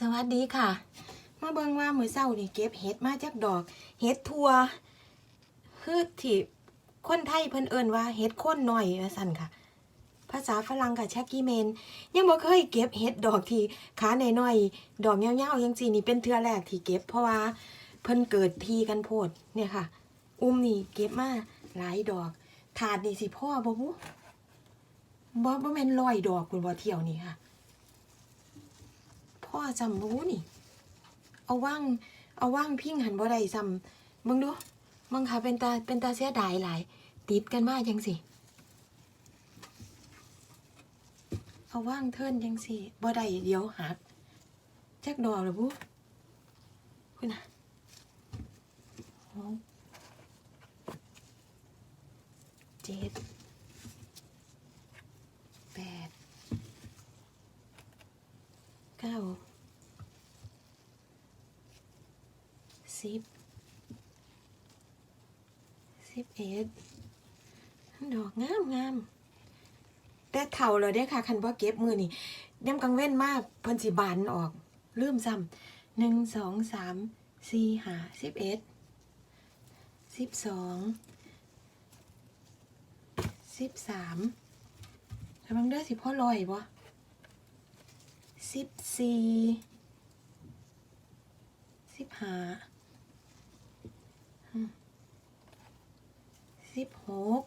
สวัสดีค่ะ มาเบิ่งว่ามื้อเช้านี่เก็บเห็ดมาจากดอก เห็ดทัวคือที่คนไทยเพิ่นเอิ้นว่าเห็ดโคนหน้อยว่าซั่นค่ะ ภาษาฝรั่งก็ชักกี้เมน ยังบ่เคยเก็บเห็ดดอกที่ขาน้อยๆดอกยาวๆจังซี่นี่เป็นเทื่อแรกที่เก็บ เพราะว่าเพิ่นเกิดทีกันโพดเนี่ยค่ะ อุ้มนี่เก็บมาหลายดอกถาดนี่สิพ่อบ่บุบ่บ่แม่นร้อยดอกคุณบ่เที่ยวนี่ค่ะ พ่อจำรู้นี่ เอาว่าง เอาว่างพิงหันบ่ได้จำมึงดูมึงค่ะเป็นตาเป็นตาเสียดายหลาย ติดกันมากจังสิ เอาว่างเทินจังสิบ่ได้เดี๋ยวหักจักดอกหรือบุคุณนะหกเจ็ดแปดเก้า สิบสิบเอ็ดดอกงามงามแต่เท่าเลยเด้ค่ะ คันว่าเก็บมือนี่ย่ำกังเว้นมากเพันสิบานออก ลืมซ้ำหนึ่งสองสามสี่ห้าสิบเอ็ดสิบสองสิบสามกำลังได้สิพ่อลอยบ่สิบสี่สิบห้าอืมสิบหก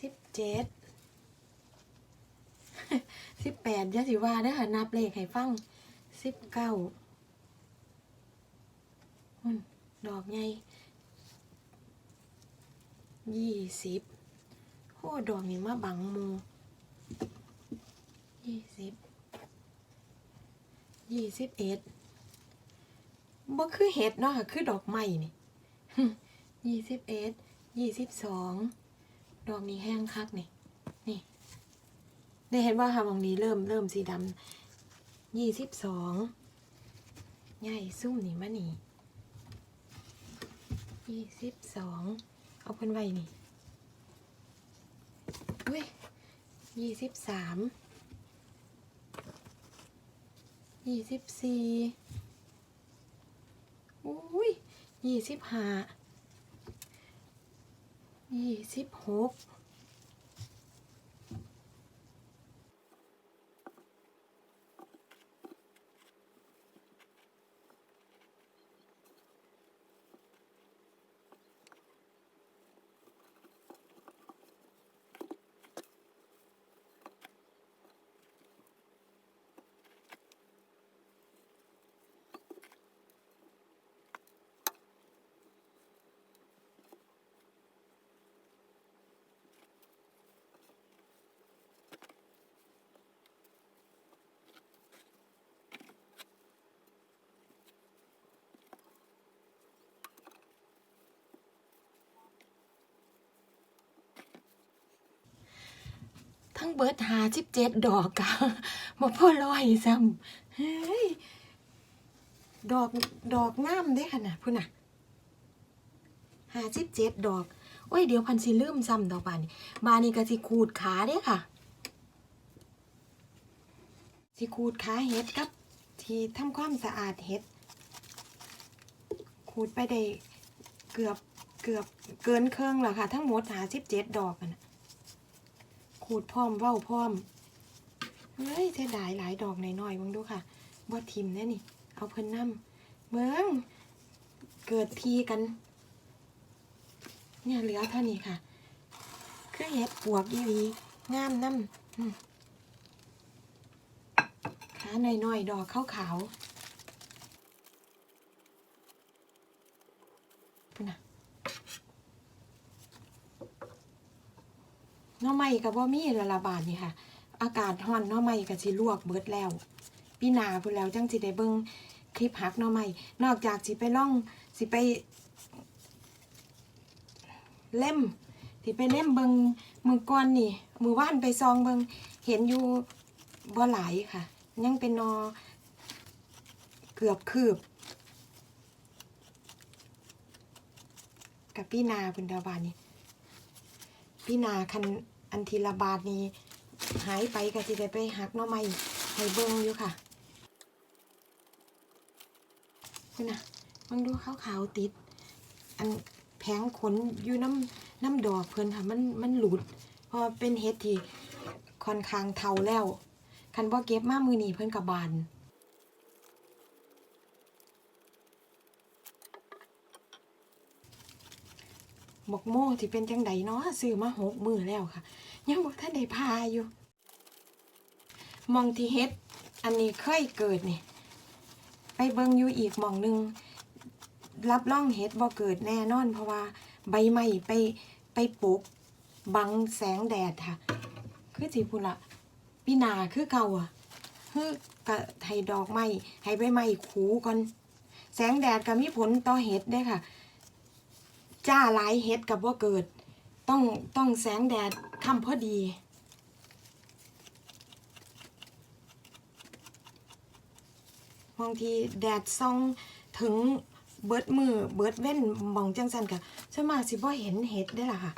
สิบ เจ็ดสิบแปดยสิว่าเด้อค่ะนับเลขให้ฟังสิบเก้าดอกไงยี่สิบโอ้ดอกนี้มาบังมูยี่สิบยี่สิบเอ็ดบ่คือเห็ดเนาะค่ะ คือดอกไม้นี่ยี่สิบเอ็ดยี่สิบสอง ดอกนี้แห้งคักนี่ นี่ ได้เห็นว่าค่ะมองนี้เริ่มเริ่มสีดำยี่สิบสองใหญ่ซุ่มนี่มานี่ยี่สิบสองเอาเพิ่นไว้นี่เว้ยยี่สิบสามยี่สิบสี่อุ้ยยี่สิบห้า ยี่สิบหก ทั้งเบิดหาสิบเจ็ดดอกกะมาพ่อลอยซ้ำเฮ้ยดอกดอกงามเด้ขนาดพุ่นน่ะหาสิบเจ็ดดอก โอ้ย เดี๋ยวพันสิลืมซ้ำดอกบานนี้บานนี้ก็สิขูดขาเด้ค่ะ สิขูดขาเห็ดกับที่ทำความสะอาดเห็ดขูดไปได้เกือบเกือบเกินเครื่องแล้วค่ะ ทั้งหมดหาสิบเจ็ดดอกอะนะขูดพร้อมเว้าพร้อมเฮ้ยเสียดายหลายดอกหน่อยๆมึงดูค่ะบ่ทิมแน่นี่ เอาเพิ่นนำเมืองเกิดทีกัน เนี่ยเหลือเท่านี้ค่ะ คือเห็ดปวกอีหลีงามน้ำขาหน่อยๆ ดอกขาวๆพุ่นน่ะ ห น้อไม้กับว่ามีละละบาทนี่ค่ะ อากาศร้อนน้อไม้กับสิลวกเบิดแล้วปีหนาพูนแล้วจังสิได้เบิ่งคลิปหักน้อไม้นอกจากสิไปล่องสิไป เล่มสิไปเล่มเบิงมือก้อนนี่ มือว่านไปซองเบิงเห็นอยู่บ่หลายค่ะ ยังเป็นนอเกือบคืบกับพี่นาพุนดาวานนี่ พี่นาคันอันทีละบาทนี้หายไปก็สิได้ไปหักน้อไม้ให้เบิ่งอยู่ค่ะคุณน่ะมันดูขาวๆติด อันแผงขนอยู่น้ำน้ำดอกเพิ่นค่ะ มันมันหลุดพราะเป็นเฮ็ดที่ค่อนข้างเทาแล้ว คันบ่เก็บมามือนีเพิ่นกับบาน หมกโม่ที่เป็นจังใดเนาะซื้อมาหกมือแล้วค่ะ ยังบ่ทันได้พาอยู่ มองที่เฮ็ด อันนี้เคยเกิดนี่ ไปเบิ่งอยู่อีกมองหนึ่งรับรองเฮ็ดบ่เกิดแน่นอน เพราะว่าใบไม้ไปไปปลูกบังแสงแดดค่ะ คือสิพุ่นละพี่นาคือเก่าอะคือกะให้ดอกไม้ให้ใบไม้ขูก่อน แสงแดดก็มีผลต่อเห็ดได้ค่ะ จ้าหลายเห็ดกับว่าเกิด ต้องต้องแสงแดดค่ำพอดี บางทีแดดส่องถึงเบิดมือเบิดเว้นมองจังสันกะส่วนมากสิบ่เห็นเห็ดได้ล่ะค่ะ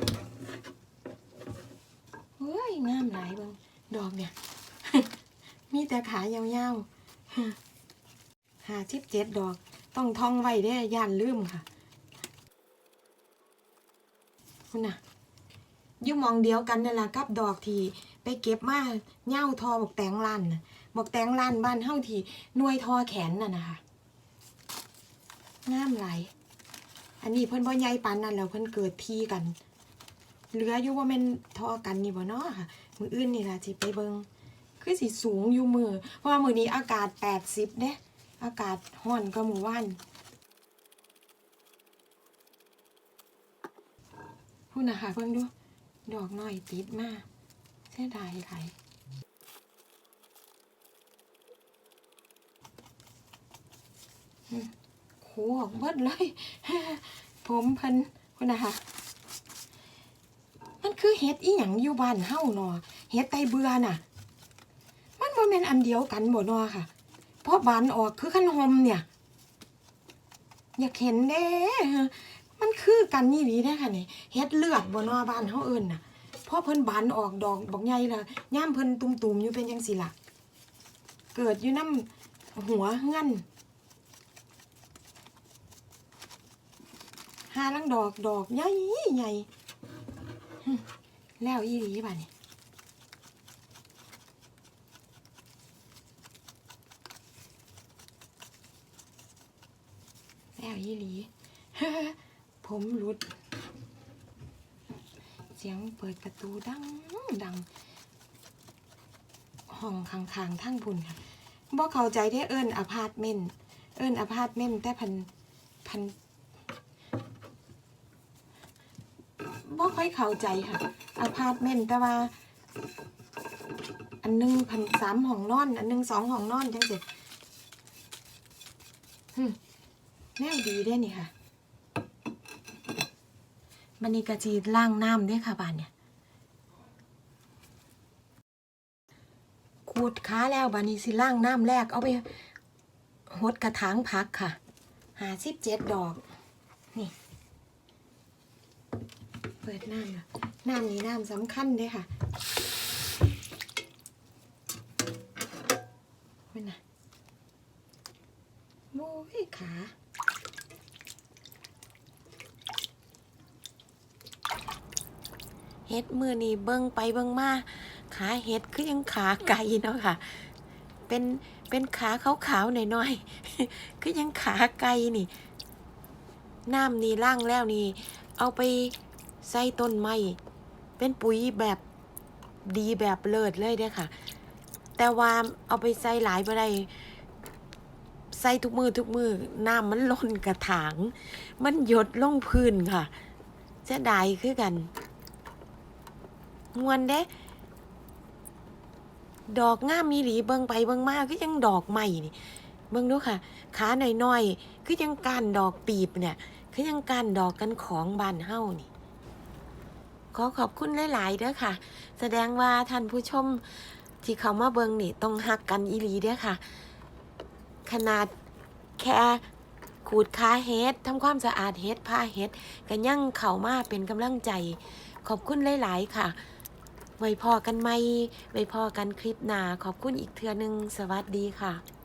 เฮ้ยงามหลายเบิงดอกเนี่ย มีแต่ขายาวๆหาทิบเจ็ดดอก ต้องท่องไว้ได้ย่านลืมค่ะ คุณน่ะอยู่มองเดียวกันนั่นแหละกับดอกที่ไปเก็บมาเหย้าทอบอกแตงลานน่ะบอกแตงลานบ้านเฮาที่นวยทอแขนน่ะนะคะงามไหลอันนี้เพิ่นบ่ใหญ่ปานนั้นแล้วเพิ่นเกิดทีกัน เหลืออยู่ว่าแม่นทอกันนี่บ่เนาะค่ะ มืออื่นนี่ล่ะสิไปเบิงคือสิสูงอยู่มือ เพราะว่ามือนี้อากาศ 80เด้อากาศร้อนก็มือวาน พูดนะคะเพิ่งดู ดอกน้อยติดมากเสียดายหลายโหออกเบิดเลย ผมเพิ่นคุณนะคะมันคือเห็ดอีหยังอยู่บ้านเฮาเนาะเห็ดไตเบื่อน่ะ มันบ่แม่นอันเดียวกันบ่เนาะค่ะเพราะบานออกคือขั้นหอมเนี่ย อยากเห็นเด้ มันคือกันนี่หลีได้ค่ะนี่เฮ็ดเลือดบ่เนาบ้านเฮาเอิ้นน่ะพราะเพิ่นบานออกดอกบักใหญ่ละย่ามเพิ่นตุ่มๆอยู่เป็นจังซี่ล่ะ เกิดอยู่น้ำหัวเฮือนหาลังดอกดอกใหญ่ใหญ่แล้วอีหลีป่ะเนี่ยแล้วอีหลี ผมหลุด เสียงเปิดประตูดังดัง ห้องข้างๆทั้งบุญค่ะบ่เข้าใจได้เอิ้นอพาร์ตเมนต์เอิ้นอพาร์ตเมนต์แต่พันพันบ่ค่อยเข้าใจค่ะอพาร์ตเมนต์แต่ว่า อันหนึงพันสามห้องนอน อันหนึงสองห้องนอนจังสิแนวดีได้นี่ค่ะ นนี้กะจีล่างน้ำเด้วยค่ะบานเนี่ยขูดขาแล้วบานนี้สิล่างน้ำแรกเอาไปหดกระถางพักค่ะหาสิบเจ็ดดอกนี่เปิดน้ำนะน้ำนี้น้ำสำคัญด้อค่ะมันนะโอ้ยขา เฮ็ดมือนี่เบิ่งไปเบิ่งมาขาเห็ดคือยังขาไก่เนาะค่ะ เป็นเป็นขาขาวๆหน่อยๆคือยังขาไก่นี่ น้ำนี่ล่างแล้วนี่ เอาไปใส่ต้นไม้เป็นปุ๋ยแบบดีแบบเลิศเลยเด้ค่ะ แต่ว่าเอาไปใส่หลายบ่ได้ใส่ทุกมือทุกมือน้ำมันล้นกระถาง มันหยดลงพื้นค่ะจะได้คือกัน มวนเด้ ดอกงามมีหลีเบิงไปเบิงมาคือยังดอกใหม่นี่ เบิงดูค่ะ ขาหน่อยๆคือยังการดอกปีบเนี่ย คือยังการดอกกันของบานเฮ้านี่ขอขอบคุณหลายๆเด้อค่ะ แสดงว่าท่านผู้ชมที่เขามาเบิงนี่ต้องหักกันอีหลีเด้อค่ะ ขนาดแค่ขูดขาเฮ็ดทำความสะอาดเฮ็ดผ้าเฮ็ดกันยังเข้ามาเป็นกำลังใจ ขอบคุณหลาย ๆ ค่ะ ไว้พอกันไหมไว้พอกันคลิปหน้าขอบคุณอีกเทือหนึง สวัสดีค่ะ